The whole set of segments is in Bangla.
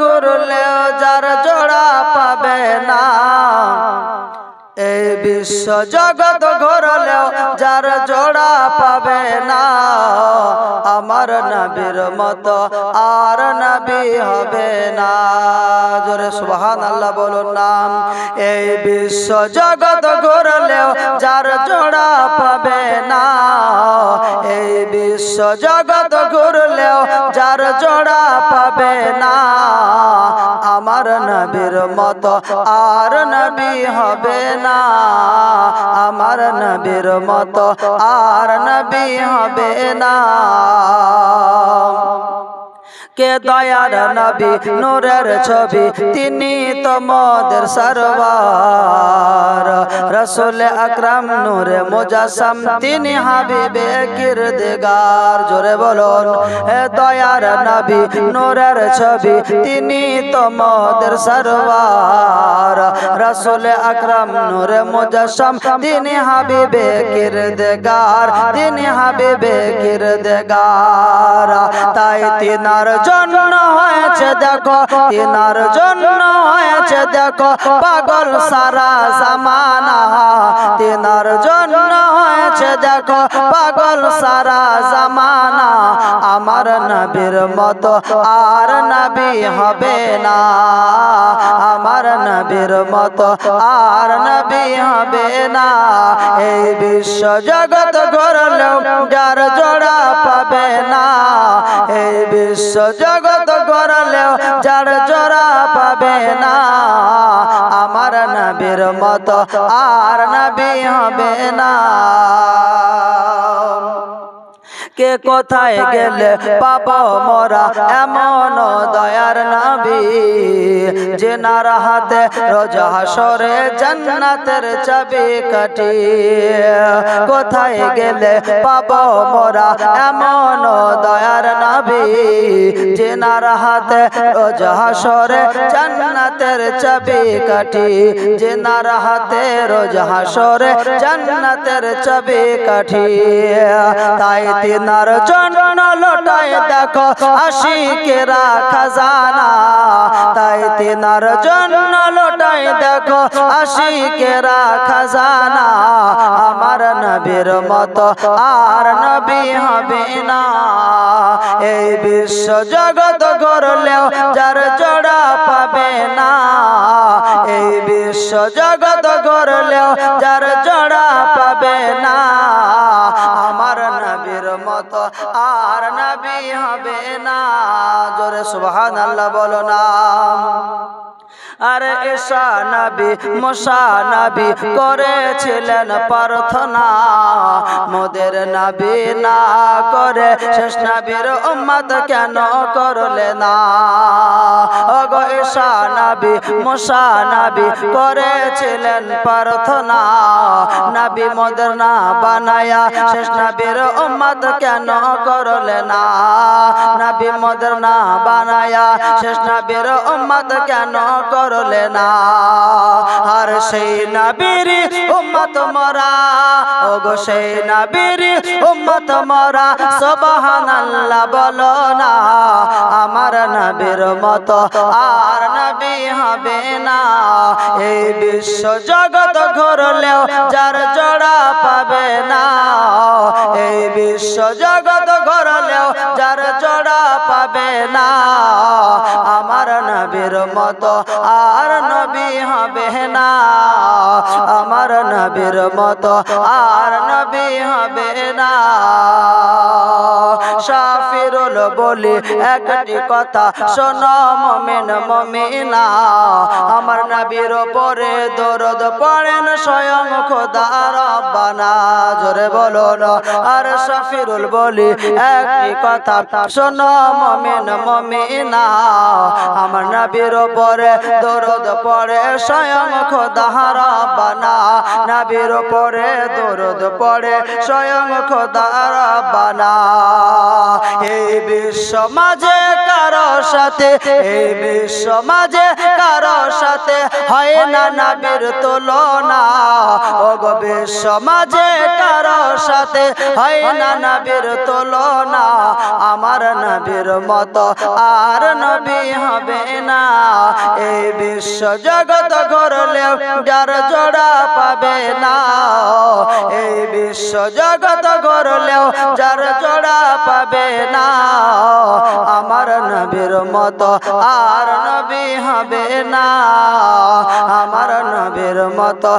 ঘুরলেও যার জোড়া পাবে না। এই বিশ্ব জগৎ ঘুরলেও যার জোড়া পাবে না। আমার নবীর মতো আর নবী হবে না। জোরে সুবহান আল্লাহ বলুন নাম। এই বিশ্ব জগৎ ঘুরলেও যার জোড়া পাবে না। এই বিশ্ব জগৎ ঘুরলেও যার জোড়া পাবে না। আমার নবীর মতো আর নবী হবে না আমার নবীর মতো আর নবী হবে না। কে দয়ার নবী, নূরের ছবি, তিনি তোমাদের সরবার। রসুল আকরাম নূরে মুজাসম, তিনি হাবিবে কিরদগার। জোরে বলুন, হে দয়ার নবী, নূরের ছবি, তিনি তোমাদের সরবার। রসুল আকরাম নূরে মুজাসম, তিনি হাবিবে কিরদগার। তিনি হাবিবে কিরদগার। তাই তিনার জন্য হয়েছে দেখো তিনার জন্য হয়েছে দেখো, পাগল সারা জামানা। তিনার জন্য হয়েছে দেখো, পাগল সারা জামানা। আমার নবীর মতো আর নবী হবে না। আমার নবীর মতো আর নবী হবে না। এই বিশ্ব জগৎ গড়লেও যার জোড়া পাবে না। এই বিশ্ব জগৎ করলেও যার জোড়া পাবে না। আমার নবীর মতো আর নবী হবে না। কে কোথায় গেলে পাবো মরা এমন দয়ার নবী? যে নার হাতে রোজ হাসরে জান্নাতের চাবি কাটি কোথায় গেলে পাবো মোরা এমন দয়ার নবী? যে নার হাতে রোজ হাসরে জান্নাতের চাবি কাটি যে নার হাতে রোজ হাসরে জান্নাতের চাবি কাঠি। তাই তিনার জন্য লোটায় দেখো আশিকেরা খাজানা তাই তিনার জন্য লোটায় দেখো আশিকেরা খাজানা আমার নবীর মতো আর নবী হবে না। এই বিশ্ব জগৎ গড়লেও যার জোড়া পাবে না। এই বিশ্ব জগৎ গড়লেও যার জোড়া পাবে না। মতো আর নবী হবে না। জোরে সুবহানাল্লাহ বলো না। আর এসা নবী, মুসা নবী করেছিলেন প্রার্থনা। মোদের নবী না করে শেষ নবীর উম্মত কেন করলে না? ওগো এসা নবী, মুসা নবী করেছিলেন প্রার্থনা। নবী মোদের না বানায়া শেষ নবীর উম্মত কেন করলে না? নবী মোদের না বানায়া শেষ নবীর উম্মত কেন করলে না। আর সেই নবীর উম্মত মরা। ওগো সেই নবীর উম্মত মরা। সুবহানাল্লাহ বলো না, আমার নবীর মতো আর নবী হবে না। এই বিশ্ব জগৎ ঘুরলেও যার জোড়া পাবে না। এই বিশ্ব জগৎ ঘুরলেও যার জোড়া পাবে না। আমার নবীর মতো আর নবী হবে না। আমার নবীর মতো আর নবী হবে না। সাফিরুল বলি একটি কথা, শোনো মমিন, মমিনা। আমার নবীর পরে দরদ পড়েন স্বয়ং খোদা রব্বানা জোরে বলো আর সাফিরুল বলি একটি কথা, শোনো মমিন, মমিনা। আমার নবীর ওপরে দরদ পড়ে স্বয়ং খোদা রব্বানা নবীর পরে দরদ পড়ে স্বয়ং খোদা রব্বানা বিশ্ব মাঝে কারও সাথে এই বিশ্ব মাঝে কারও সাথে হয় না নবীর তুলনা। ও গো বিশ্ব মাঝে কারও সাথে হয় না নবীর তুলনা। আমার নবীর মতো আর নবী হবে না। এই বিশ্ব জগৎ গড়লেও যার জোড়া পাবে না। এই বিশ্ব জগৎ গড়লেও যার জোড়া পাবে না। আমার নবীর মতো আর নবী হবে না। আমার নবীর মতো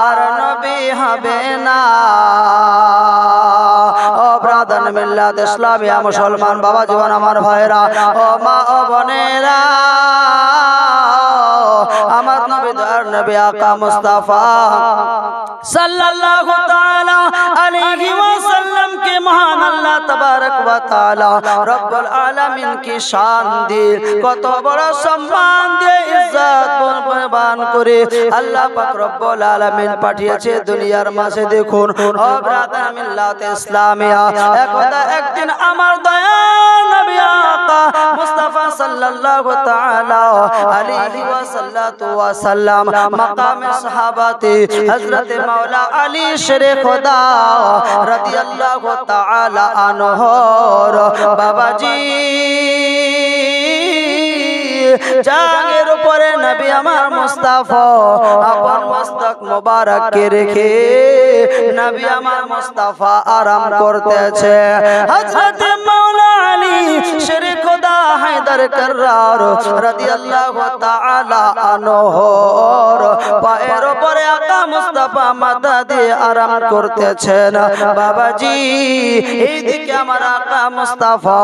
আর নবী হবে না। ও ব্রাদান মিল্লাত ইসলামিয়া, মুসলমান বাবা জীবন আমার ভাইরা, ও মা ও বোনেরা। আমার নবী আকা মুস্তাফা। সাল্লাল্লাহু তাআলা আলাইহি ওয়াসাল্লাম কে মহান আল্লাহ তাবারক ওয়া তাআলা রব্বুল আলামিন কি শান দিয়ে কত বড় সম্মান দিয়ে ইজ্জত প্রদান করে আল্লাহ পাক রব্বুল আলামিন পাঠিয়েছে দুনিয়ার মাঝে দেখুন। ও ব্রাদার মিল্লাত ইসলামিয়া একদা একদিন আমার দয়া নবী মুস্তাফা সাল্লাল্লাহু তাআলা আলাইহি ওয়া সাল্লাতু ওয়া সাল্লাম মাকামে সাহাবাতে হযরত মাওলা আলী শেরে খোদা রাদিয়াল্লাহু তাআলা আনহর বাবাজি। জাঙ্গের উপরে নবী আমার মুস্তাফা, আপন মস্তক মোবারক কে রেখে নবী আমার মুস্তাফা আরাম করতেছে। হযরত মাওলা আলী শেরে খোদা হায়দার রাদিয়াল্লাহু তাআলা আনহর পায়ের উপরে আকা মুস্তাফা মাথা দিয়ে আরাম করতেছেন। বাবাজি এইদিকে আমার আকা মুস্তাফা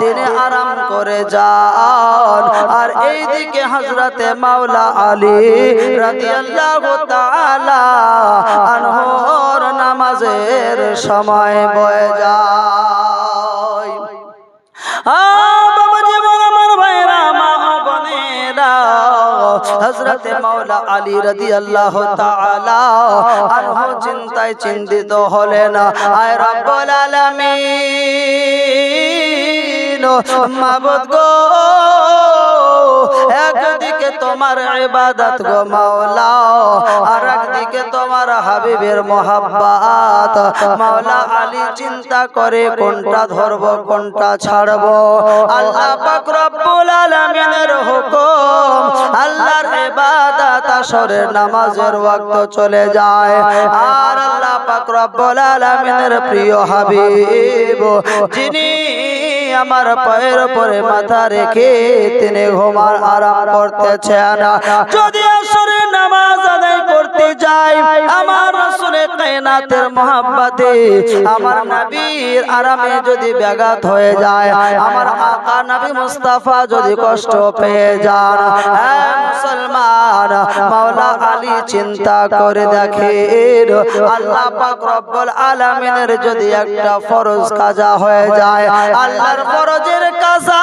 তিনি আরাম করে যান। আর এইদিকে হযরতে মাওলা আলী রাদিয়াল্লাহু তাআলা আনহর নামাজের সময় বয়ে যায়। হযরতে মাওলা আলী রাদিয়াল্লাহু তাআলা আনহু চিন্তায় চিন্তিত হলেন। আয় রব্বুল আলামিন, মাবুদ গো। তোমার ইবাদত গো মাওলা। আর একদিকে তোমার হাবিবের মোহাব্বত। মাওলা আলী চিন্তা করে কোনটা ধরব, কোনটা ছাড়ব। আল্লাহ পাক রব্বুল আলামিনের হুকুম, আল্লাহর ইবাদত আসরের নামাজের ওয়াক্ত চলে যায়। আর আল্লাহ পাক রব্বুল আলামিনের প্রিয় হাবিব, যিনি আমার পায়ের উপরে মাথা রেখে তিনি ঘুমার আরাম করতেছেন যদি আসরে নামাজ আদায় করতে যাই। আমার রাসূলের কায়নাতের মহাব্বতে আমার নবীর আরামে যদি ব্যাঘাত হয়ে যায়, আমার আকা নবী মুস্তাফা যদি কষ্ট পেয়ে যান হ্যাঁ মুসলমান, মাওলা আলী চিন্তা করে দেখেন, আল্লাহ পাক রব্বুল আলামিনের যদি একটা ফরজ কাজা হয়ে যায়, আল্লাহর ফরজের কাজা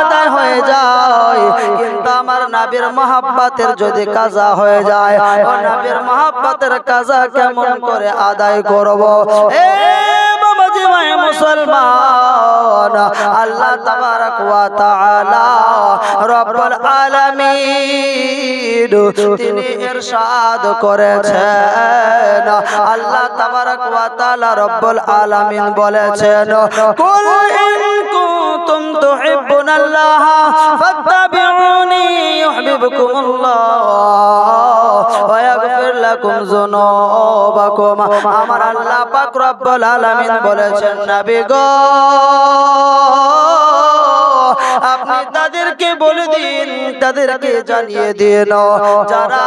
আদায় হয়ে যায় আমার নবীর মহাব্বতের যদি কাজা হয়ে যায়, ও নবীর মহাব্বতের কাজা কেমন করে আদায় করব? এ মুসলমান, আল্লাহ তাবারক ওয়া তাআলা রব্বুল আলামিন তিনি ইরশাদ করেছেন। আল্লাহ তাবারক ওয়া তাআলা রব্বুল আলামিন বলেছেন, কুল ইন কুনতুম তুহিব্বুনাল্লাহ ফাত্তাবিউনি ইউহিব্বুকুমুল্লাহ ওয়া ইয়াগফির লাকুম যুনুবাকুম আমার আল্লাহ পাক রব্বুল আলামিন বলেছেন নবী গো আপনি তাদেরকে বলে দিন তাদেরকে জানিয়ে দিন। যারা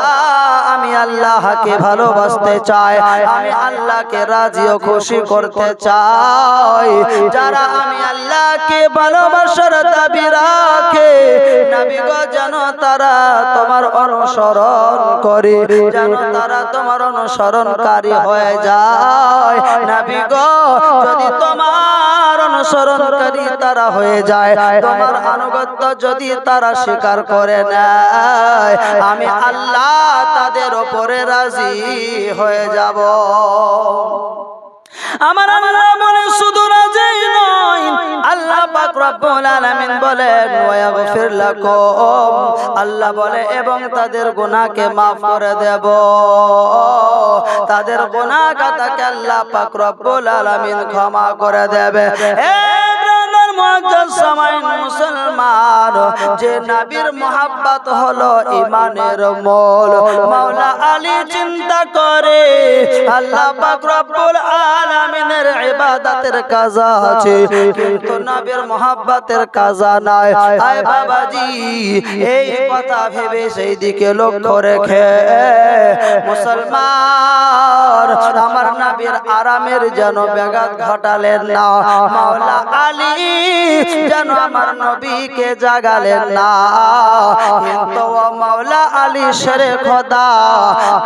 আমি আল্লাহকে ভালোবাসতে চাই আমি আল্লাহকে রাজি ও খুশি করতে চাই। যারা আমি আল্লাহকে ভালোবাসার দাবি রাখে যেন তারা তোমার অনুসরণ করে যেন তারা তোমার অনুসরণকারী হয়ে যায়। নবী গো যদি তোমার অনুসরণকারী তারা হয়ে যায় তোমার আনুগত্য যদি তারা স্বীকার করে নেয়, আমি আল্লাহ তাদের ওপরে রাজি হয়ে যাব। আমার আল্লাহ বলে, শুধু রাজি নয়। আল্লাহ পাক রব্বুল আলামিন বলেন ওয়াগফির লাকুম। আল্লাহ বলে, এবং তাদের গুনাহকে maaf করে দেব। তাদের গুনাহ খাতাকে আল্লাহ পাক রব্বুল আলামিন ক্ষমা করে দেবে। মুসলমান, যে নবীর হলো ইমানের মূল। আলী চিন্তা করে, আল্লাহ আছে, কিন্তু নবীর মোহাব্বতের নাই। আয় বাবাজি, এই কথা ভেবে সেই দিকে লক্ষ্য রেখে মুসলমান, আমার নবীর আরামের যেন ব্যাঘাত ঘটালেন না। মাওলা আলী যেন আমার নবীকে জাগালেন না। কিন্তু ও মাওলা আলী শেরে খোদা,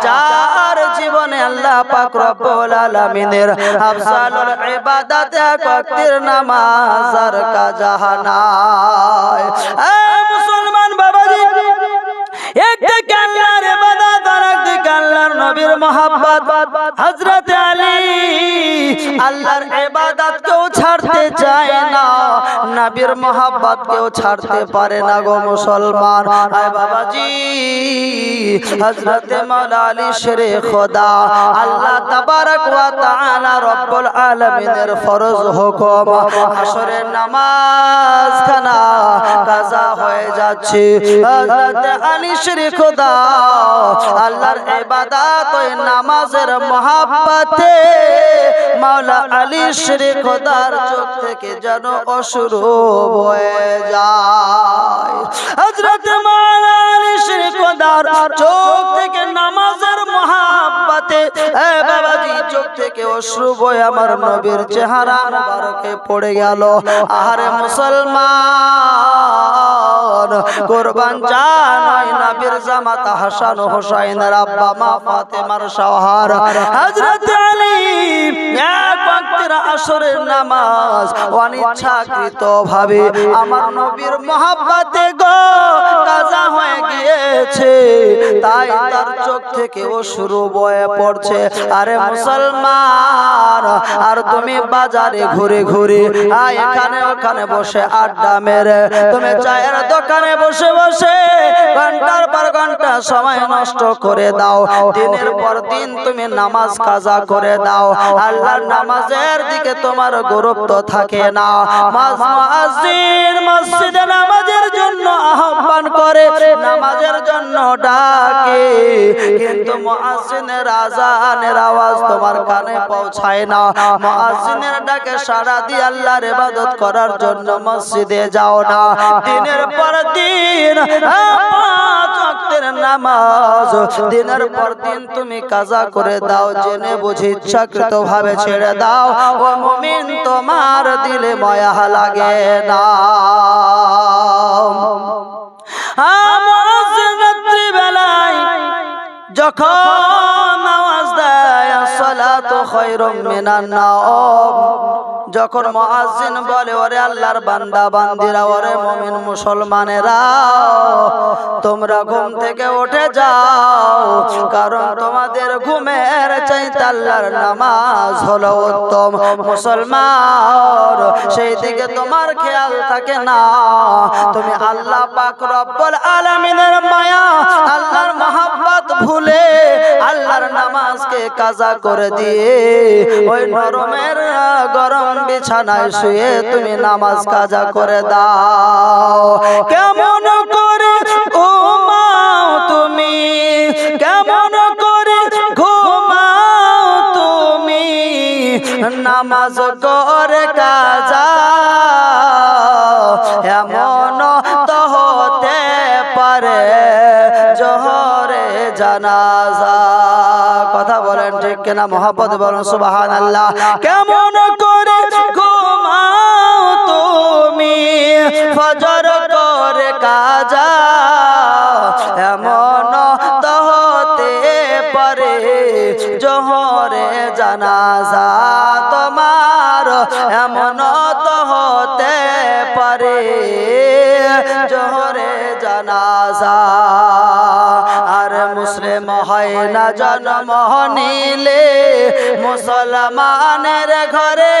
যার জীবনে আল্লাহ পাক রব্বুল আলামিনের আফসালুল ইবাদত এক ওয়াক্তের নামাজ আর কাজা নাই এ মুসলমান বাবাজি আর একদিকে আল্লাহর নবীর মহাব্বত। হযরত আলী আল্লাহর ইবাদত কেউ ছাড়তে চায় না। নবীর মহাব্বত কেউ ছাড়তে পারে না গো মুসলমান। আয় বাবাজি, হযরত মাওলানা আলী শেরে খোদা, আল্লাহ তাবারক ওয়া তাআলা ফরজ হুকুম, আসরের নামাজ খানা কাজা হয়ে যাচ্ছে। আল্লাহর ইবাদত নামাজের মহাব্বতে মাওলা আলী শেরে খোদার চোখ থেকে যেন অশুরু হয়ে যায়। হযরত মাওলা আলী শেরে খোদার চোখ থেকে এ পড়ে গেল। আহারে মুসলমান, কোরবান জানাই নবীর জামাতা হাসান হোসাইন আব্বা মা ফাতেমার সহার হযরত আলী এক আসরের নামাজ অনিচ্ছাকৃত ভাবে আমার নবীর মহাব্বতে গো কাজা হয়ে গিয়েছে। তাই তার চোখ থেকে শুরু বয়ে পড়ছে। আরে মুসলমান, আর তুমি বাজারে ঘুরে ঘুরে এখানে ওখানে বসে আড্ডা মেরে। তুমি চায়ের দোকানে বসে বসে ঘণ্টার পর ঘণ্টা সময় নষ্ট করে দাও। দিনের পর দিন তুমি নামাজ কাজা করে দাও। আল্লাহর নামাজের দিকে তোমার গুরুত্ব থাকে না। মাস মুয়াজ্জিন মসজিদে নামাজের জন্য আহ্বান করে নামাজের জন্য ডাকে, কিন্তু মুয়াজ্জিনের আজানের আওয়াজ তোমার কানে পৌঁছায় না। মুয়াজ্জিনের ডাকে সাড়া দিয়ে আল্লাহর ইবাদত করার জন্য মসজিদে যাও না। দিনের পর দিন নামাজ। দিনের পর দিন তুমি কাজা করে দাও, জেনে বুঝি ইচ্ছাকৃত ভাবে ছেড়ে দাও। ও মুমিন, তোমার দিলে মায়া লাগে না। রাত্রিবেলায় যখন খায়রুম মিনান নাওম। যখন মুয়াজ্জিন বলে, ওরে আল্লাহর বান্দা, বান্দিরা, ওরে মুমিন মুসলমানেরা, তোমরা ঘুম থেকে উঠে যাও, কারণ তোমাদের ঘুমের চাইতে আল্লাহর নামাজ হলো উত্তম। মুসলমান, সেই দিকে তোমার খেয়াল থাকে না। তুমি আল্লাহ পাক আলামিনের মায়া, আল্লাহর মহাব্বত ভুলে আল্লাহর নামাজকে কাজা করে দিয়ে ওই নরমের গরম বিছানায় শুয়ে তুমি নামাজ কাজা করে দাও। কেমন করে ঘুমাও তুমি? কেমন করে ঘুমাও তুমি? নামাজ করে কাজা। এমন তো হতে পারে, জহরে জানাজা কিনা মহাপদ বলেন সুবাহান আল্লাহ কেমন করে ঘুমাও তুমি? ফজর করে কাজা এমন তহতে পরে জোহরে জানাজা তোমার এমন তহতে পরে জোহরে জানাজা হয় না জন্ম নিলে মুসলমানের ঘরে।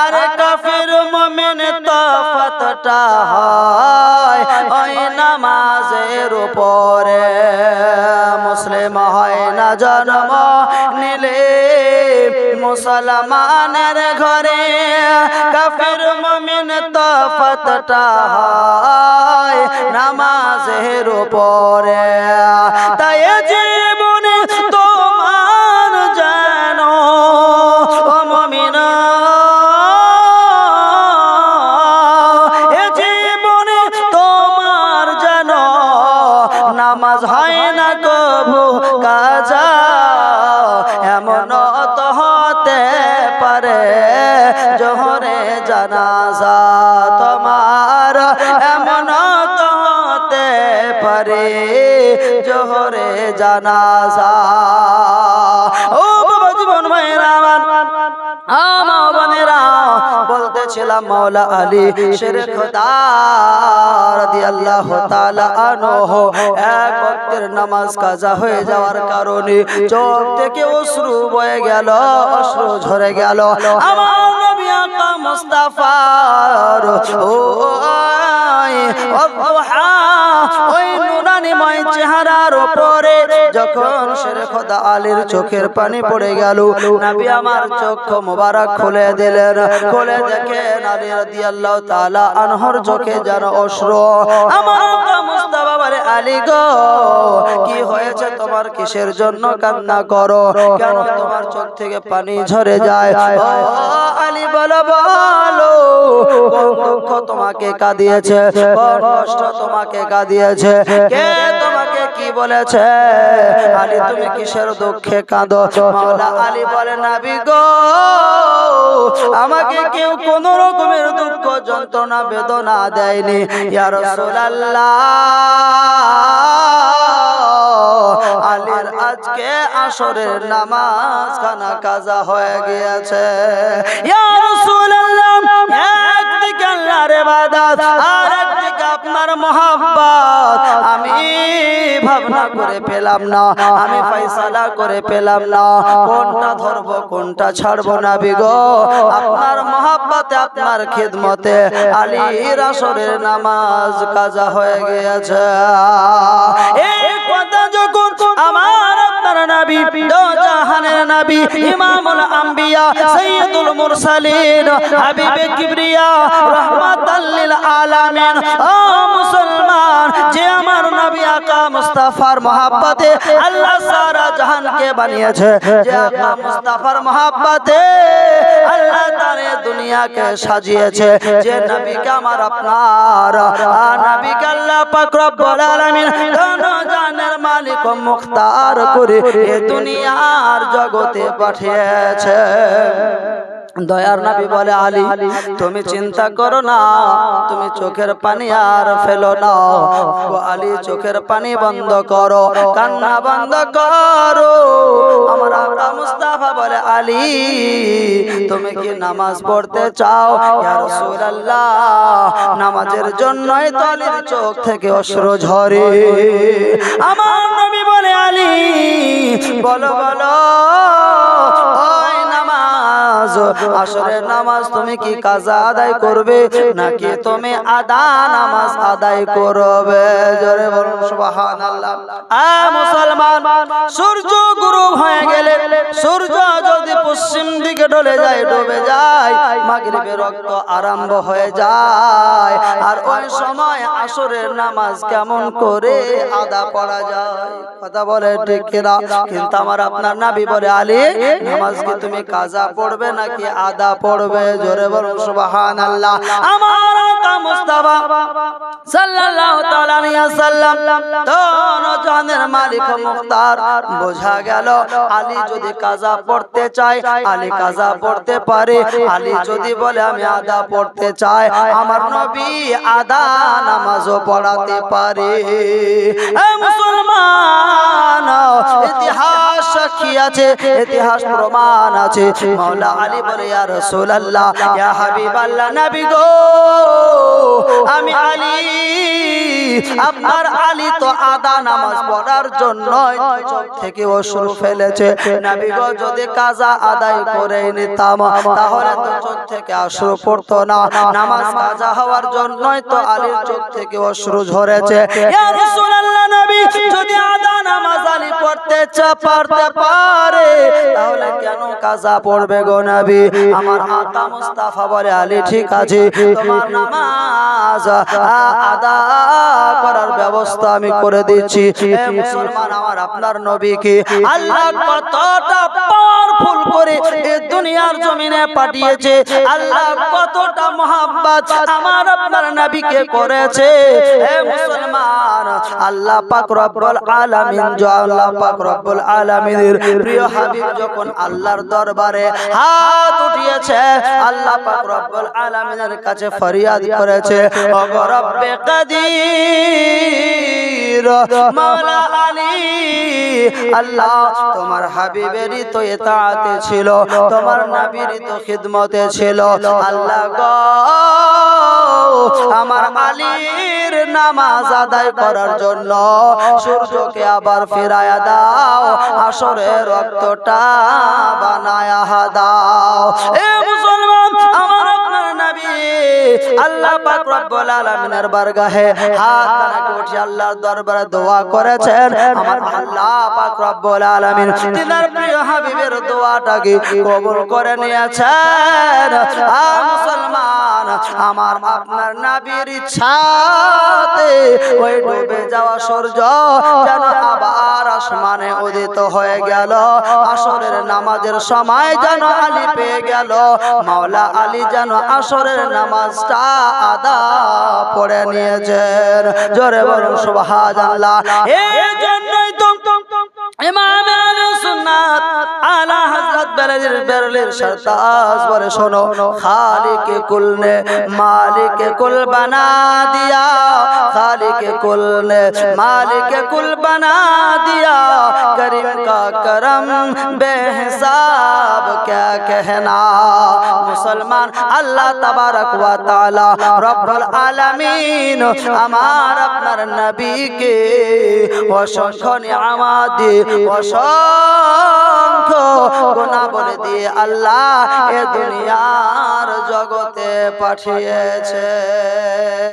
আর কাফির মুমিন তফাতটা হয় ওই নামাজের উপরে। মুসলিম হয় না জন্ম নিলে। মুসলমানের ঘরে কাফের মমিন তফাতটা হয় নামাজের উপরে। তাই জীবনে তোমার জানো ও মমিনা জীবনে তোমার জানো নামাজ হয় না কবু কাজা জানাজা তোমার এমন তো হতে পারে জোহরে জানাজা। বলতেছিলাম আলী শের নামাজ কাজা হয়ে যাওয়ার কারণে চোখ থেকে অশ্রু বয়ে গেল, অশ্রু ঝরে গেল। আমার মুস্তাফার। ও ওই নুরানিময় চেহারার উপরে যখন শের খোদা আলীর চোখের পানি পড়ে গেল, নবী আমার চোখ মোবারক খুলে দিলেন। খুলে দেখেন আলী রাদিয়াল্লাহু তাআলা আনহর চোখে যেন অশ্র। আমার মুস্তাফা বলে, আলী গো, কি হয়েছে তোমার কিসের জন্য কান্না করো? কেন তোমার চোখ থেকে পানি ঝরে যায়? ও আলী বলো বলো। দুঃখ তোমাকে কাঁদিয়েছে? কষ্ট তোমাকে কাঁদিয়েছে? কে তোমাকে কি বলেছে? তুমি কিসের দুঃখে কাঁদো? মাওলা আলী বলে, নাবি গো, আমাকে কেউ কোন রকমের দুঃখ, যন্ত্রণা, বেদনা দেয়নি। ইয়া রাসূলুল্লাহ। আলীর আজকে আসরের নামাজ খানা কাজা হয়ে গিয়েছে। ইয়া রাসূলুল্লাহ একদিকে আল্লাহর ইবাদত আর আপনার মহব্বত আমি ভাবনা করে পেলাম না, আমি ফয়সালা করে পেলাম না। কোনটা ধরবো, কোনটা ছাড়বো না বিগো আপনার মহব্বতে, আপনার খিদমতে আলীর আসরের নামাজ কাজা হয়ে গিয়েছে। এই কথা যখন আমার আপনার নবী জাহানের নবী ইমামুল আম্বিয়া সাইয়্যিদুল মুরসালিন, হাবিবে কিবরিয়া, রাহমাতাল লিল আলামিন। ও মুসলমান, যে আমার নবী আকা মুস্তাফার মহব্বতে আল্লাহ সারা জাহানকে বানিয়েছে, যে আকা মুস্তাফার মহব্বতে আল্লাহ তারে দুনিয়াকে সাজিয়েছে, যে নবীকে আমার আপনার। আ নবীকে আল্লাহ পাক রব্বুল আলামিন দোনো জানের মালিক ও মুখতার করে এ দুনিয়ার পাঠিয়েছে। দয়ার নবী বলে আলী তুমি চিন্তা করো না তুমি চোখের পানি আর ফেলো না ও আলী চোখের পানি বন্ধ করো কান্না বন্ধ করো আমার আকা মুস্তাফা বলে আলী তুমি কি নামাজ পড়তে চাও ইয়া রাসূলুল্লাহ নামাজের জন্যই তলির চোখ থেকে অশ্রু ঝরে আমার নবী বলে আলী বলো বলো নামাজ, আসরের নামাজ তুমি কি কাজা আদায় করবে? নাকি তুমি আদা নামাজ আদায় করবে? জোরে বলুন, সুবহানাল্লাহ। আ মুসলমান, সূর্য গুরু হয়ে গেলে, সূর্য যদি পশ্চিম দিকে ডলে যায়, ডুবে যায় মাগরিবের রক্ত আরম্ভ হয়ে যায়। আর ওই সময় আসরের নামাজ কেমন করে আদা পড়া যায়? কথা বলে ঠিক কিনা? কিন্তু আমার আপনার নাবি বলে, আলী, নামাজ কি তুমি কাজা পড়বে নাকি আদা পড়বে? জোরে বলুন, সুবহানাল্লাহ। আমার আকা মুস্তাফা সাল্লাল্লাহু তাআলা আলাইহি ওয়াসাল্লাম দোনো জাহানের মালিক ও মুখতার। বোঝা গেল, আলী যদি কাজা পড়তে চায়, আলী কাজা পড়তে পারে। আলী যদি বলে, আমি আদা পড়তে চাই, আমার নবী আদা নামাজও পড়াতে পারে। মুসলমান, ইতিহাস সাক্ষী আছে, ইতিহাস প্রমাণ আছে। মাওলা আলী বলে ইয়া রাসূলুল্লাহ ইয়া হাবিবাল্লাহ নবী গো আমি আলী আপনার আলী তো আদা নামাজ পড়ার জন্য চোখ থেকে অশ্রু ফেলেছে। নবী গো যদি কাজা আদায় করে নিতাম তাহলে তো চোখ থেকে অশ্রু পড়তো না। নামাজ কাজা হওয়ার জন্যই তো আলীর চোখ থেকে অশ্রু ঝরেছে। ইয়া রাসূলুল্লাহ নবী যদি আদা নামাজ আলী পড়তে চা পারতে পারে তাহলে কেন কাজা পড়বে গো নবী আমার আতা মুস্তাফা বলে, আলী, ঠিক আছে, তোমার নামাজ আদা করার ব্যবস্থা আমি করে দিচ্ছি। মুসলমান, আমার আপনার নবীকে আল্লাহ কতটা পাওয়ারফুল করে এ দুনিয়ার জমিনে পাঠিয়েছে। আল্লাহ কতটা মহাব্বত আমার আপনার নবীকে করেছে। হে মুসলমান, আল্লাহ পাক রব্বুল আলামিন আল্লাহ পাক রব্বুল আলামিনের প্রিয় হাবিব যখন আল্লাহর দরবারে হাত উঠিয়েছে। আল্লাহ পাক রব্বুল আলামিনের কাছে ফরিয়াদ করেছে। ও গো রব্বে কাদির, মাওলা আলী, আল্লাহ তোমার হাবিবেরই তো এতাতে ছিল, তোমার নবীরই তো খিদমতে ছিল। আল্লাহ গো আমার আলীর নামাজ আদায় করার জন্য সূর্যকে আবার ফিরায়া দাও আসরে রক্তটা বানায়া দাও। এ মুসলমান, আমার আপনার নবী আল্লাহ পাক রব্বুল আলামিনের বারগাহে হাত কানাকে উঠে আল্লাহর দরবারে দোয়া করেছেন। আমার আল্লাহ পাক রব্বুল আলামিন তিনার প্রিয় হাবিবের দোয়াটাকে কবুল করে নিয়েছেন। আ মুসলমান আমার আপনার নাবির ইচ্ছাতে ওই ডুবে যাওয়া সূর্য যেন আবার আসমানে উদিত হয়ে গেল। আসরের নামাজের সময় যেন আলী পেয়ে গেল। মাওলা আলী যেন আসরের নামাজটা আদা পড়ে নিয়েছেন। জোরে বলুন, সুবহানাল্লাহ। এই জন্যই ইমাম সুন্নাত আলা হযরত বেরেলির বেরেলির সরতাজ বলে, শোনো, খালিক কুল নে মালিক কুল বানা দিয়া, খালিক কুল নে মালিক কুল বানা দিয়া दिया करीम का करम बेहिसाब क्या कहना মুসলমান আল্লাহ তাবারক ওয়া তাআলা রব্বুল আলামিন আমার আপনার নবীকে অসংখ্য নিয়ামত দিয়ে অসংখ্য গুনাহ বলে দিয়ে আল্লাহ এ দুনিয়ার জগতে পাঠিয়েছে